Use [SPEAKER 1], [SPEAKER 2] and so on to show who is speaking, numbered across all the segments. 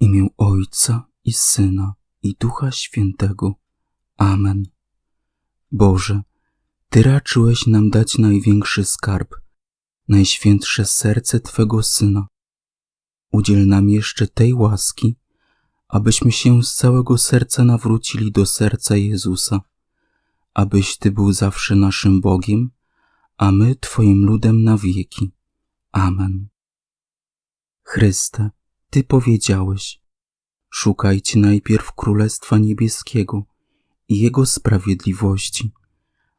[SPEAKER 1] Imię Ojca i Syna i Ducha Świętego. Amen. Boże, Ty raczyłeś nam dać największy skarb, najświętsze serce Twego Syna. Udziel nam jeszcze tej łaski, abyśmy się z całego serca nawrócili do serca Jezusa, abyś Ty był zawsze naszym Bogiem, a my Twoim ludem na wieki. Amen. Chryste, Ty powiedziałeś, szukajcie najpierw Królestwa Niebieskiego i Jego sprawiedliwości,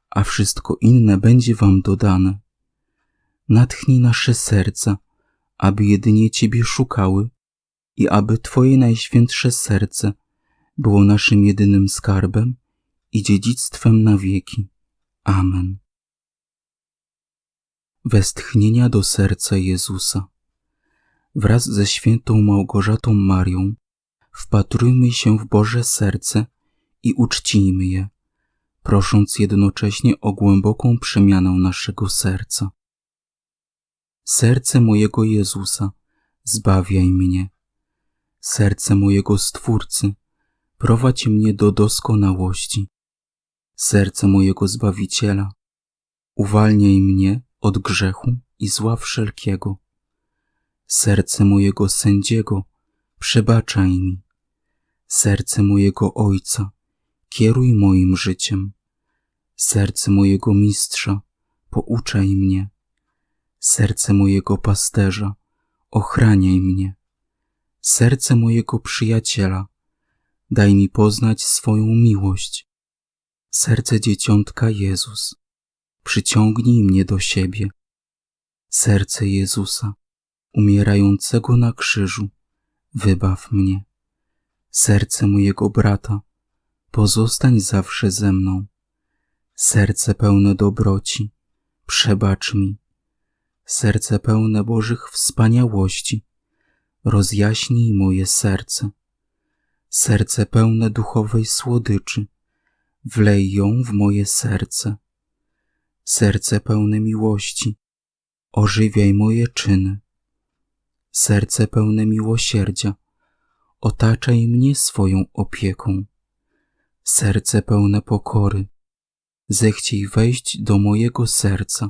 [SPEAKER 1] a wszystko inne będzie Wam dodane. Natchnij nasze serca, aby jedynie Ciebie szukały i aby Twoje najświętsze serce było naszym jedynym skarbem i dziedzictwem na wieki. Amen. Westchnienia do serca Jezusa. Wraz ze świętą Małgorzatą Marią wpatrujmy się w Boże serce i uczcijmy je, prosząc jednocześnie o głęboką przemianę naszego serca. Serce mojego Jezusa, zbawiaj mnie. Serce mojego Stwórcy, prowadź mnie do doskonałości. Serce mojego Zbawiciela, uwalniaj mnie od grzechu i zła wszelkiego. Serce mojego sędziego, przebaczaj mi. Serce mojego Ojca, kieruj moim życiem. Serce mojego Mistrza, pouczaj mnie. Serce mojego Pasterza, ochraniaj mnie. Serce mojego Przyjaciela, daj mi poznać swoją miłość. Serce Dzieciątka Jezus, przyciągnij mnie do siebie. Serce Jezusa, umierającego na krzyżu, wybaw mnie. Serce mojego brata, pozostań zawsze ze mną. Serce pełne dobroci, przebacz mi. Serce pełne Bożych wspaniałości, rozjaśnij moje serce. Serce pełne duchowej słodyczy, wlej ją w moje serce. Serce pełne miłości, ożywiaj moje czyny serce pełne miłosierdzia, otaczaj mnie swoją opieką. Serce pełne pokory, zechciej wejść do mojego serca.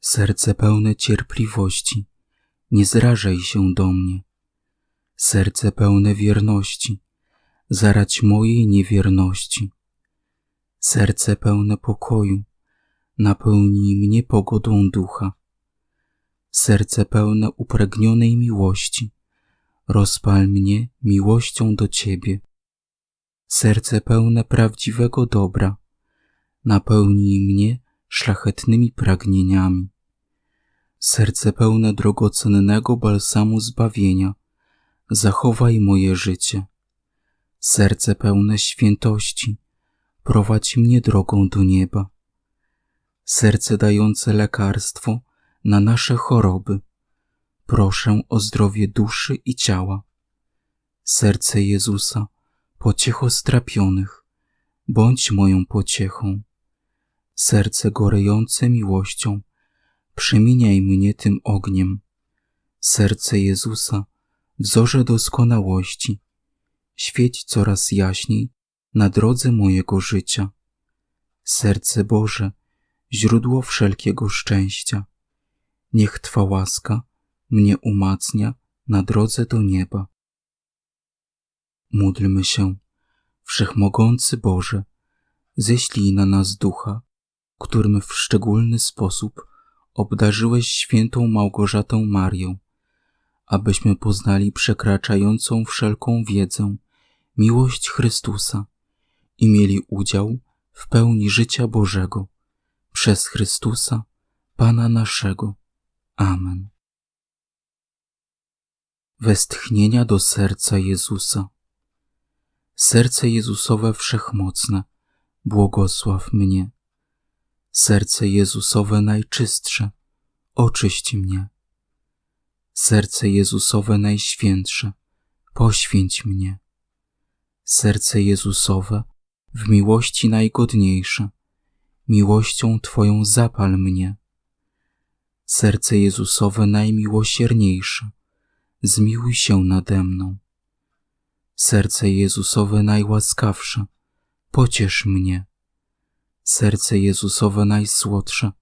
[SPEAKER 1] Serce pełne cierpliwości, nie zrażaj się do mnie. Serce pełne wierności, zarać mojej niewierności. Serce pełne pokoju, napełnij mnie pogodą ducha serce pełne upragnionej miłości, rozpal mnie miłością do Ciebie. Serce pełne prawdziwego dobra, napełnij mnie szlachetnymi pragnieniami. Serce pełne drogocennego balsamu zbawienia, zachowaj moje życie. Serce pełne świętości, prowadź mnie drogą do nieba. Serce dające lekarstwo, na nasze choroby. Proszę o zdrowie duszy i ciała. Serce Jezusa, pociecho strapionych, bądź moją pociechą. Serce gorejące miłością, przemieniaj mnie tym ogniem. Serce Jezusa, wzorze doskonałości, świeć coraz jaśniej na drodze mojego życia. Serce Boże, źródło wszelkiego szczęścia Niech Twa łaska mnie umacnia na drodze do nieba. Módlmy się, Wszechmogący Boże, ześlij na nas ducha, którym w szczególny sposób obdarzyłeś świętą Małgorzatę Marię, abyśmy poznali przekraczającą wszelką wiedzę miłość Chrystusa i mieli udział w pełni życia Bożego przez Chrystusa, Pana naszego. Amen. Westchnienia do serca Jezusa. Serce Jezusowe wszechmocne, błogosław mnie. Serce Jezusowe najczystsze, oczyść mnie. Serce Jezusowe najświętsze, poświęć mnie. Serce Jezusowe w miłości najgodniejsze, miłością Twoją zapal mnie serce Jezusowe najmiłosierniejsze, zmiłuj się nade mną. Serce Jezusowe najłaskawsze, pociesz mnie. Serce Jezusowe najsłodsze,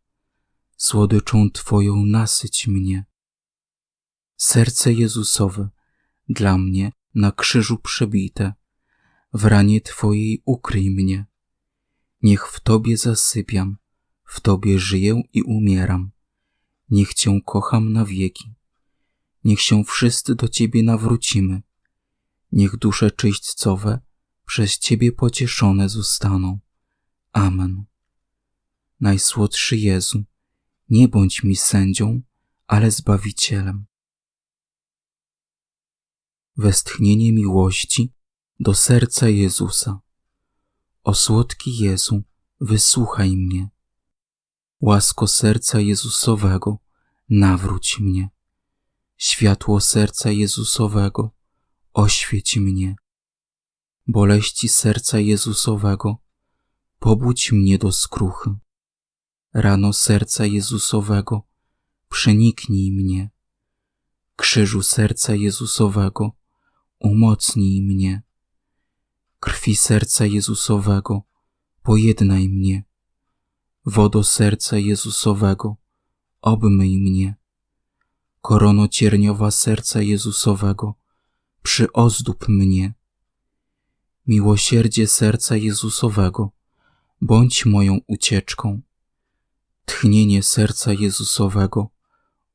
[SPEAKER 1] słodyczą Twoją nasyć mnie. Serce Jezusowe, dla mnie na krzyżu przebite, w ranie Twojej ukryj mnie. Niech w Tobie zasypiam, w Tobie żyję i umieram. Niech Cię kocham na wieki. Niech się wszyscy do Ciebie nawrócimy. Niech dusze czyśćcowe przez Ciebie pocieszone zostaną. Amen. Najsłodszy Jezu, nie bądź mi sędzią, ale Zbawicielem. Westchnienie miłości do serca Jezusa. O słodki Jezu, wysłuchaj mnie. Łasko serca Jezusowego, nawróć mnie. Światło serca Jezusowego, oświeć mnie. Boleści serca Jezusowego, pobudź mnie do skruchy. Rano serca Jezusowego, przeniknij mnie. Krzyżu serca Jezusowego, umocnij mnie. Krwi serca Jezusowego, pojednaj mnie. Wodo serca Jezusowego, obmyj mnie. Korono cierniowa serca Jezusowego, przyozdób mnie. Miłosierdzie serca Jezusowego, bądź moją ucieczką. Tchnienie serca Jezusowego,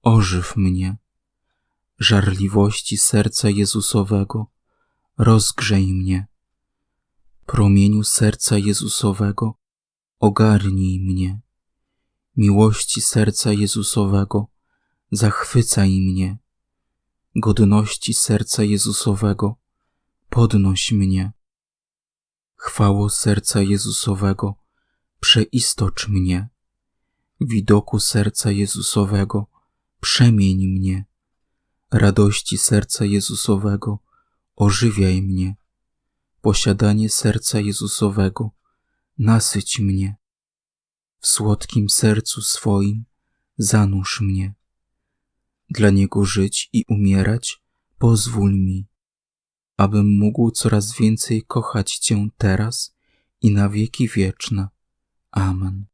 [SPEAKER 1] ożyw mnie. Żarliwości serca Jezusowego, rozgrzej mnie. Promieniu serca Jezusowego, ogarnij mnie. Miłości serca Jezusowego, zachwycaj mnie. Godności serca Jezusowego, podnoś mnie. Chwało serca Jezusowego, przeistocz mnie. Widoku serca Jezusowego, przemień mnie. Radości serca Jezusowego, ożywiaj mnie. Posiadanie serca Jezusowego, nasyć mnie. W słodkim sercu swoim zanurz mnie. Dla Niego żyć i umierać pozwól mi, abym mógł coraz więcej kochać Cię teraz i na wieki wieczne. Amen.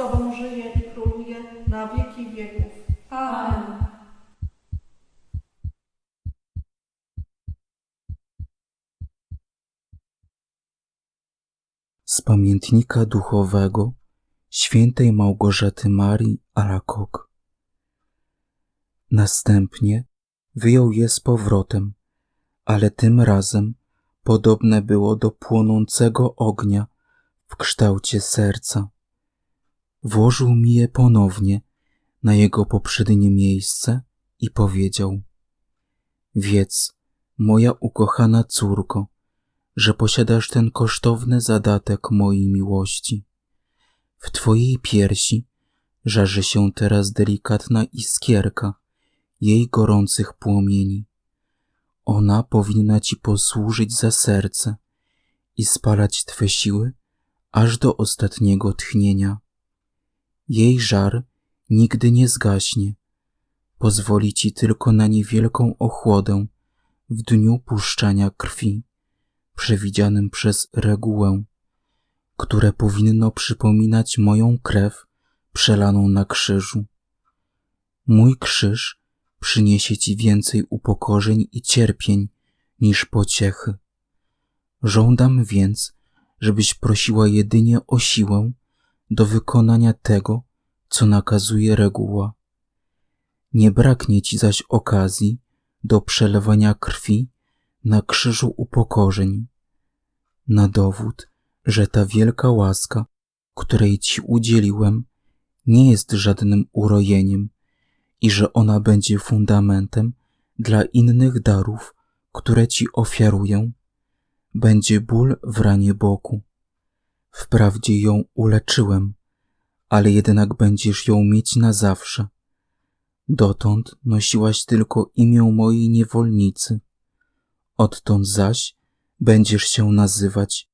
[SPEAKER 2] Tobą żyje i króluje na wieki wieków.
[SPEAKER 3] Amen.
[SPEAKER 1] Z pamiętnika duchowego świętej Małgorzaty Marii Alakok. Następnie wyjął je z powrotem, ale tym razem podobne było do płonącego ognia w kształcie serca. Włożył mi je ponownie na jego poprzednie miejsce i powiedział: Wiedz, moja ukochana córko, że posiadasz ten kosztowny zadatek mojej miłości. W twojej piersi żarzy się teraz delikatna iskierka jej gorących płomieni. Ona powinna ci posłużyć za serce i spalać twe siły aż do ostatniego tchnienia. Jej żar nigdy nie zgaśnie. Pozwoli ci tylko na niewielką ochłodę w dniu puszczania krwi przewidzianym przez regułę, które powinno przypominać moją krew przelaną na krzyżu. Mój krzyż przyniesie ci więcej upokorzeń i cierpień niż pociechy. Żądam więc, żebyś prosiła jedynie o siłę do wykonania tego, co nakazuje reguła. Nie braknie ci zaś okazji do przelewania krwi na krzyżu upokorzeń, na dowód, że ta wielka łaska, której Ci udzieliłem, nie jest żadnym urojeniem i że ona będzie fundamentem dla innych darów, które Ci ofiaruję, będzie ból w ranie boku. Wprawdzie ją uleczyłem, ale jednak będziesz ją mieć na zawsze. Dotąd nosiłaś tylko imię mojej niewolnicy, Odtąd zaś będziesz się nazywać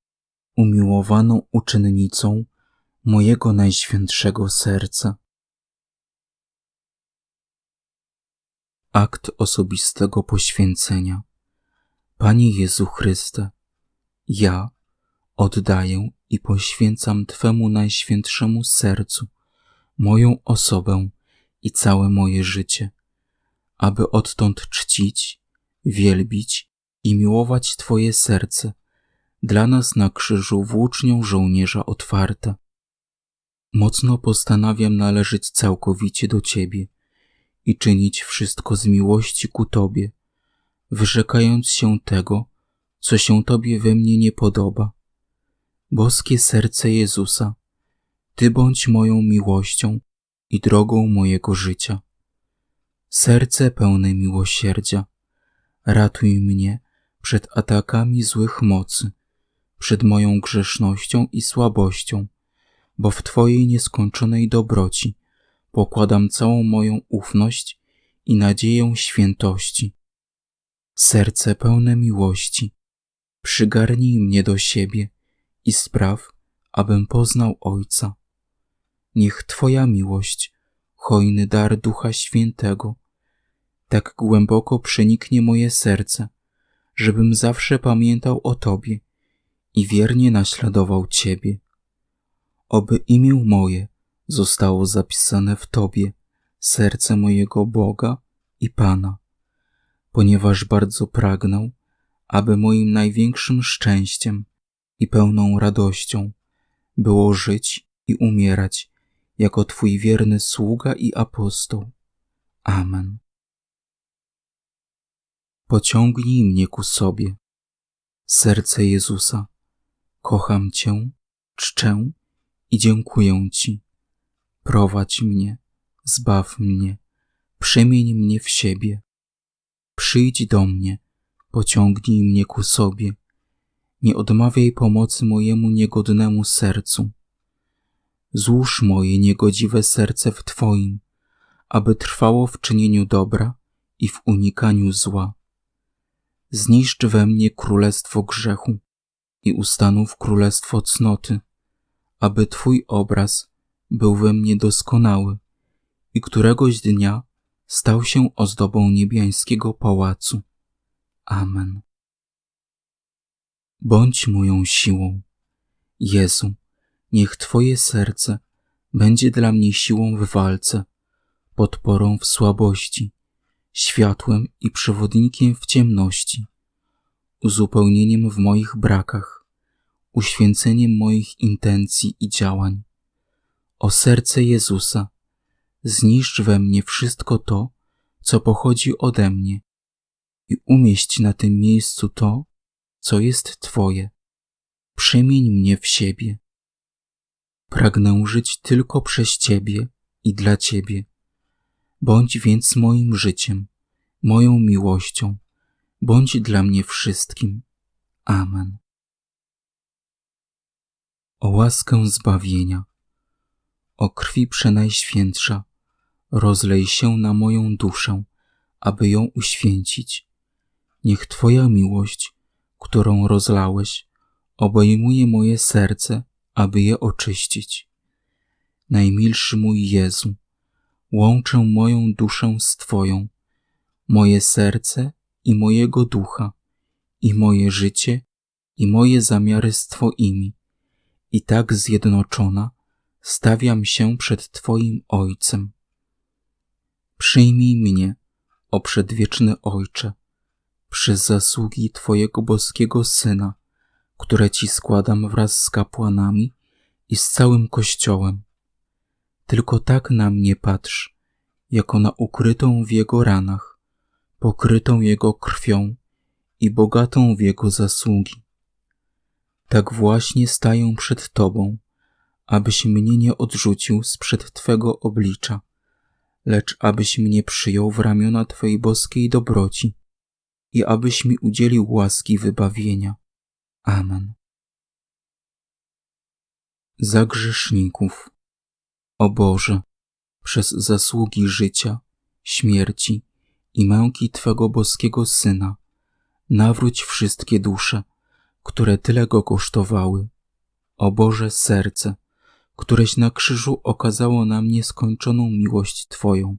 [SPEAKER 1] umiłowaną uczennicą mojego najświętszego serca. Akt osobistego poświęcenia. Panie Jezu Chryste, ja oddaję i poświęcam Twemu najświętszemu sercu moją osobę i całe moje życie, aby odtąd czcić, wielbić i miłować Twoje serce, dla nas na krzyżu włócznią żołnierza otwarte. Mocno postanawiam należeć całkowicie do Ciebie i czynić wszystko z miłości ku Tobie, wyrzekając się tego, co się Tobie we mnie nie podoba. Boskie serce Jezusa, Ty bądź moją miłością i drogą mojego życia. Serce pełne miłosierdzia, ratuj mnie przed atakami złych mocy, przed moją grzesznością i słabością, bo w Twojej nieskończonej dobroci pokładam całą moją ufność i nadzieję świętości. Serce pełne miłości, przygarnij mnie do siebie i spraw, abym poznał Ojca. Niech Twoja miłość, hojny dar Ducha Świętego, tak głęboko przeniknie moje serce, żebym zawsze pamiętał o Tobie i wiernie naśladował Ciebie. Oby imię moje zostało zapisane w Tobie, serce mojego Boga i Pana, ponieważ bardzo pragnę, aby moim największym szczęściem i pełną radością było żyć i umierać jako Twój wierny sługa i apostoł. Amen. Pociągnij mnie ku sobie. Serce Jezusa, kocham Cię, czczę i dziękuję Ci. Prowadź mnie, zbaw mnie, przemień mnie w siebie. Przyjdź do mnie, pociągnij mnie ku sobie. Nie odmawiaj pomocy mojemu niegodnemu sercu. Złóż moje niegodziwe serce w Twoim, aby trwało w czynieniu dobra i w unikaniu zła zniszcz we mnie królestwo grzechu i ustanów królestwo cnoty, aby Twój obraz był we mnie doskonały i któregoś dnia stał się ozdobą niebiańskiego pałacu. Amen. Bądź moją siłą. Jezu, niech Twoje serce będzie dla mnie siłą w walce, podporą w słabości, światłem i przewodnikiem w ciemności, uzupełnieniem w moich brakach, uświęceniem moich intencji i działań. O serce Jezusa, zniszcz we mnie wszystko to, co pochodzi ode mnie i umieść na tym miejscu to, co jest Twoje. Przemień mnie w siebie. Pragnę żyć tylko przez Ciebie i dla Ciebie. Bądź więc moim życiem, moją miłością, bądź dla mnie wszystkim. Amen. O łaskę zbawienia, o krwi przenajświętsza, rozlej się na moją duszę, aby ją uświęcić. Niech Twoja miłość, którą rozlałeś, obejmuje moje serce, aby je oczyścić. Najmilszy mój Jezu, łączę moją duszę z Twoją, moje serce i mojego ducha, i moje życie, i moje zamiary z Twoimi, i tak zjednoczona stawiam się przed Twoim Ojcem. Przyjmij mnie, o przedwieczny Ojcze, przez zasługi Twojego boskiego Syna, które Ci składam wraz z kapłanami i z całym Kościołem. Tylko tak na mnie patrz, jako na ukrytą w Jego ranach, pokrytą Jego krwią i bogatą w Jego zasługi. Tak właśnie staję przed Tobą, abyś mnie nie odrzucił sprzed Twego oblicza, lecz abyś mnie przyjął w ramiona Twojej boskiej dobroci i abyś mi udzielił łaski wybawienia. Amen. Za grzeszników. O Boże, przez zasługi życia, śmierci i męki Twego boskiego Syna, nawróć wszystkie dusze, które tyle go kosztowały. O Boże serce, któreś na krzyżu okazało nam nieskończoną miłość Twoją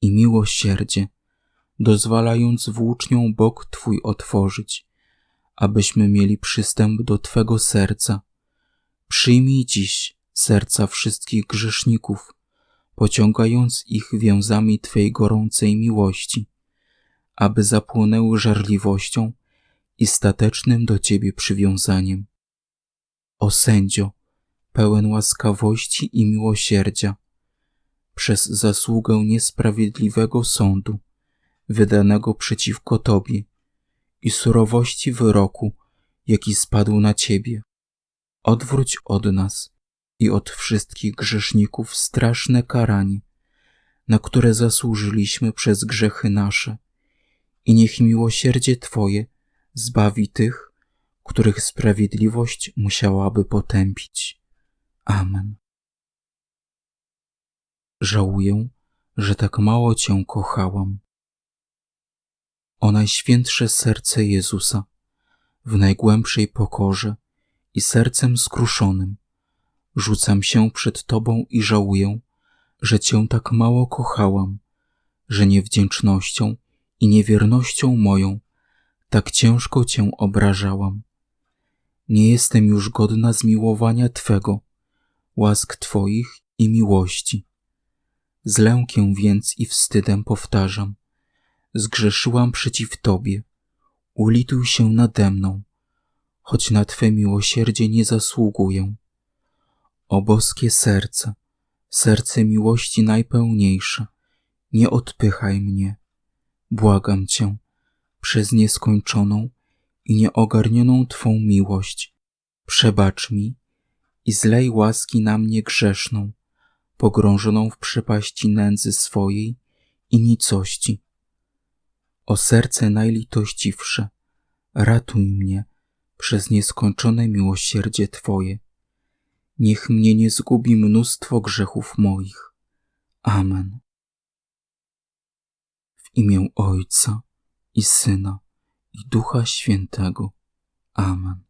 [SPEAKER 1] i miłosierdzie, dozwalając włócznią bok Twój otworzyć, abyśmy mieli przystęp do Twego serca. Przyjmij dziś serca wszystkich grzeszników, pociągając ich więzami Twej gorącej miłości, aby zapłonęły żarliwością i statecznym do Ciebie przywiązaniem. O sędzio, pełen łaskawości i miłosierdzia, przez zasługę niesprawiedliwego sądu, wydanego przeciwko Tobie i surowości wyroku, jaki spadł na Ciebie. Odwróć od nas i od wszystkich grzeszników straszne karanie, na które zasłużyliśmy przez grzechy nasze i niech miłosierdzie Twoje zbawi tych, których sprawiedliwość musiałaby potępić. Amen. Żałuję, że tak mało Cię kochałam. O Najświętsze Serce Jezusa, w najgłębszej pokorze i sercem skruszonym, rzucam się przed Tobą i żałuję, że Cię tak mało kochałam, że niewdzięcznością i niewiernością moją tak ciężko Cię obrażałam. Nie jestem już godna zmiłowania Twego, łask Twoich i miłości. Z lękiem więc i wstydem powtarzam, zgrzeszyłam przeciw Tobie, ulituj się nade mną, choć na Twe miłosierdzie nie zasługuję. O boskie serce, serce miłości najpełniejsze, nie odpychaj mnie, błagam Cię, przez nieskończoną i nieogarnioną Twą miłość, przebacz mi i zlej łaski na mnie grzeszną, pogrążoną w przepaści nędzy swojej i nicości. O serce najlitościwsze, ratuj mnie przez nieskończone miłosierdzie Twoje. Niech mnie nie zgubi mnóstwo grzechów moich. Amen. W imię Ojca i Syna i Ducha Świętego. Amen.